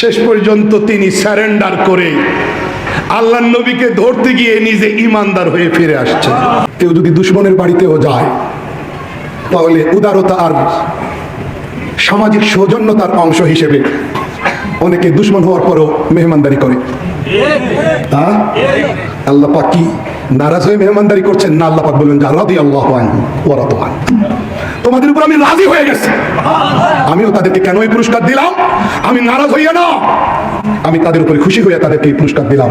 শেষ পর্যন্ত তিনি স্যারেন্ডার করে আল্লাহ নবীকে ধরতে গিয়ে নিজে ইমানদার হয়ে ফিরে আসছে কেউ যদি দুশ্মনের বাড়িতেও যায়, তাহলে উদারতা আর সামাজিক সৌজন্যতার অংশ হিসেবে অনেকে দুশ্মন হওয়ার পরও মেহমানদারি করে। আল্লাহ পাক কি নারাজ হয়ে মেহমানদারি করছেন? না, আল্লাহ পাক বলবেন যা রাদি আল্লাহ ওরা তো তোমাদের উপর আমি রাজি হয়ে গেছি। তাদেরকে কেন এই পুরস্কার দিলাম? আমি নারাজ হইয়া না। আমি তাদের উপরে খুশি হইয়া তাদেরকে এই পুরস্কার দিলাম।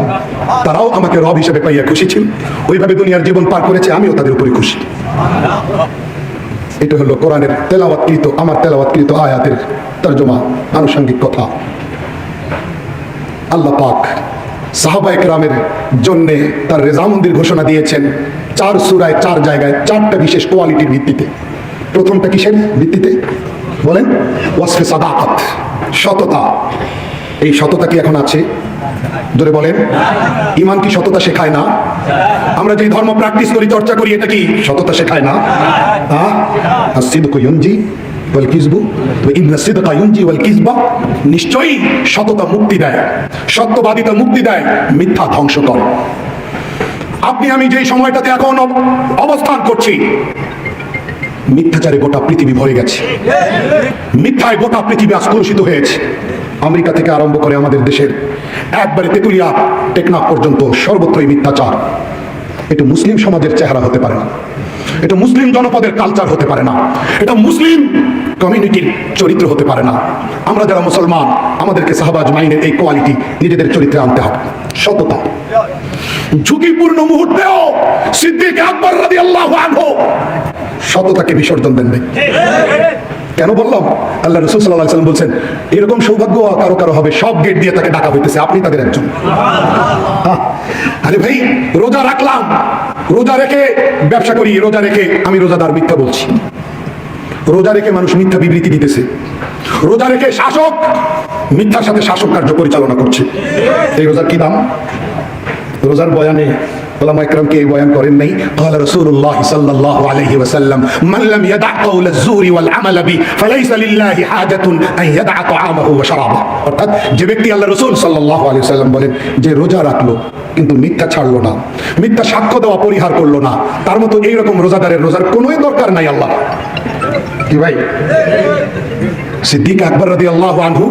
তারাও আমাকে রব হিসেবে পাইয়া খুশি ছিল। ওইভাবে দুনিয়ার জীবন পার করেছে, আমিও তাদের উপরে খুশি। এটা হলো কোরআনের তেলাওয়াতকৃত, আমার তেলাওয়াতকৃত আয়াতের তর্জমা, আনুষঙ্গিক কথা। আল্লাহ পাক সাহাবা একরামের জন্যে তার রেজামন্দির ঘোষণা দিয়েছেন চার সুরায় চার জায়গায় চারটা বিশেষ কোয়ালিটির ভিত্তিতে। প্রথমটা কিসের ভিত্তিতে? বলেন, ওয়াসফে সাদাকাত, সততা। এই সততা কি এখন আছে? ধরে বলেন, ইমান কি সততা শেখায় না? আমরা যে ধর্ম প্র্যাকটিস করি, চর্চা করি, এটা কি সততা শেখায় না? ইউনজি ওয়াল কিসবু ইন্না সিদকা ইউনজি ওয়াল কিসবা, নিশ্চয়ই সততা মুক্তি দেয়, সত্যবাদিতা মুক্তি দেয়, মিথ্যা ধ্বংস করে। আপনি, আমি যেই সময়টাতে এখন অব- অবস্থান করছি মিথ্যাচারে গোটা পৃথিবী ভরে গেছে। মিথ্যায় গোটা পৃথিবী আজ কলুষিত হয়েছে। আমেরিকা থেকে আরম্ভ করে আমাদের দেশের একবারে তেতুলিয়া, টেকনাফ পর্যন্ত সর্বত্রই মিথ্যাচার। এটা মুসলিম সমাজের চেহারা হতে পারে না। এটা মুসলিম জনপদের কালচার হতে পারে না। এটা মুসলিম কমিউনিটির চরিত্র হতে পারে না। আমরা যারা মুসলমান, আমাদেরকে সাহাবাজ মাইনের এই কোয়ালিটি নিজেদের চরিত্রে আনতে হবে। সততা। ঝুঁকিপূর্ণ মুহূর্তেও সিদ্দিক আকবর রাদি আল্লাহ সততাকে বিসর্জন দেন কেন বললাম? আল্লাহ রসুল সাল্লাহ সাল্লাম বলছেন, এরকম সৌভাগ্য কারও কারও হবে, সব গেট দিয়ে তাকে ডাকা হইতেছে। আপনি তাদের একজন। আরে ভাই, রোজা রাখলাম। রোজা রেখে ব্যবসা করি, রোজা রেখে আমি রোজাদার মিথ্যা বলছি। রোজা রেখে মানুষ মিথ্যা বিবৃতি দিতেছে। রোজা রেখে শাসক মিথ্যার সাথে শাসক কার্য পরিচালনা করছে। এই রোজার কি দাম? রোজার বয়ানে ওলামা ইকরামকে এই বয়ান করেন নাই قال رسول الله صلى الله عليه وسلم من لم يدع قول الزور والعمل به فليس لله حاجة أن يدع طعامه وشرابه অর্থাৎ যে ব্যক্তি আল্লাহ রসুল সাল্লাল্লাহু আলাইহি সাল্লাম বলেন যে রোজা রাখলো কিন্তু মিথ্যা ছাড়লো না মিথ্যা সাক্ষ্য দেওয়া পরিহার করলো না তার মতো এইরকম রোজাদারের রোজার কোনোই দরকার নাই আল্লাহ কি ভাই সিদ্দিক আকবর রাদি আল্লাহ আনহু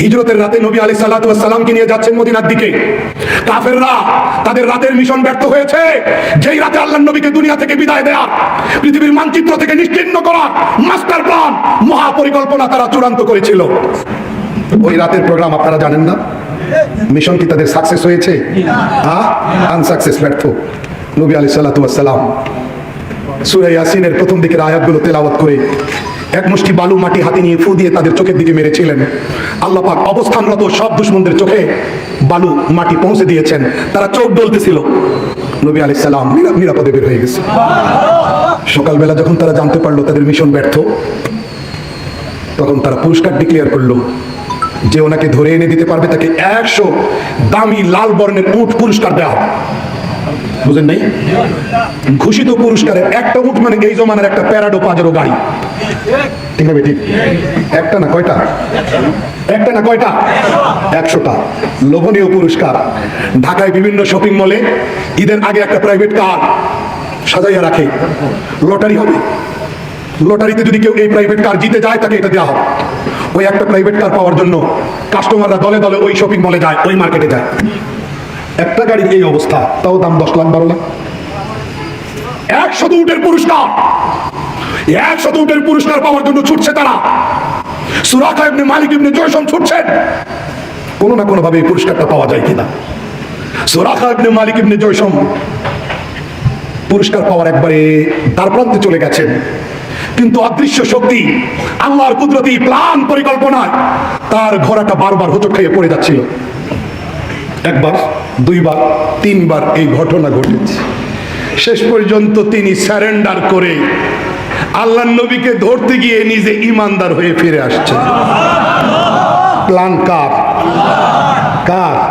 হিজরতের রাতে নবী আলী সাল্লাহামকে নিয়ে যাচ্ছেন মদিনার দিকে? কাফেররা তাদের রাতের মিশন ব্যর্থ হয়েছে। যেই রাতে আল্লাহ নবীকে দুনিয়া থেকে বিদায় দেয়া, পৃথিবীর মানচিত্র থেকে নিশ্চিহ্ন করা মাস্টার প্ল্যান, মহাপরিকল্পনা তারা চূড়ান্ত করেছিল। ওই রাতের প্রোগ্রাম আপনারা জানেন না? মিশন কি তাদের সাকসেস হয়েছে? হ্যাঁ আনসাকসেস ব্যর্থ। নবী আলী সাল্লাহাম সুরে ইয়াসিনের প্রথম দিকের আয়াতগুলো তেলাওয়াত করে এক মুষ্টি বালু মাটি হাতে নিয়ে ফু দিয়ে তাদের চোখের দিকে মেরেছিলেন। আল্লাহ পাক অবস্থানরত সব দুশ্মনদের চোখে বালু মাটি পৌঁছে দিয়েছেন। তারা চোখ ডলতেছিল। নবী আলি সাল্লাম নিরাপদে বের হয়ে গেছে। সকালবেলা যখন তারা জানতে পারল তাদের মিশন ব্যর্থ, তখন তারা পুরস্কার ডিক্লেয়ার করল যে ওনাকে ধরে এনে দিতে পারবে তাকে একশো দামি লাল বর্ণের উট পুরস্কার দেওয়া বুঝেন নাই? ঘোষিত পুরস্কারের একটা উঠ মানে এই জমানার একটা প্যারাডো পাজারো গাড়ি। ঠিক আছে, ঠিক। একটা না কয়টা? একটা না কয়টা? একশোটা। লোভনীয় পুরস্কার। ঢাকায় বিভিন্ন শপিং মলে ঈদের আগে একটা প্রাইভেট কার সাজাইয়া রাখে। লটারি হবে। লটারিতে যদি কেউ এই প্রাইভেট কার জিতে যায়, তাকে এটা দেওয়া হবে। ওই একটা প্রাইভেট কার পাওয়ার জন্য কাস্টমাররা দলে দলে ওই শপিং মলে যায়, ওই মার্কেটে যায়। একটা গাড়ির এই অবস্থা, তাও দাম দশ লাখ বারো লাখ। একশত পুরস্কার। পুরস্কার পাওয়ার জন্য ছুটছে তারা। সুরাখা মালিক জয়সম ছুটছেন। কোনো না কোনো ভাবে এই পুরস্কারটা পাওয়া যায় কিনা। সুরাখা মালিক জয়সম পুরস্কার পাওয়ার একবারে দ্বার প্রান্তে চলে গেছেন। কিন্তু অদৃশ্য শক্তি, আল্লাহর কুদরতি প্লান পরিকল্পনায় তার ঘোড়াটা বারবার হোঁচট খাইয়ে পড়ে যাচ্ছিল। একবার দুইবার, তিনবার এই ঘটনা ঘটেছে। শেষ পর্যন্ত তিনি স্যারেন্ডার করে আল্লাহ নবীকে ধরতে গিয়ে নিজে ইমানদার হয়ে ফিরে আসছেন। প্লান কার? কার?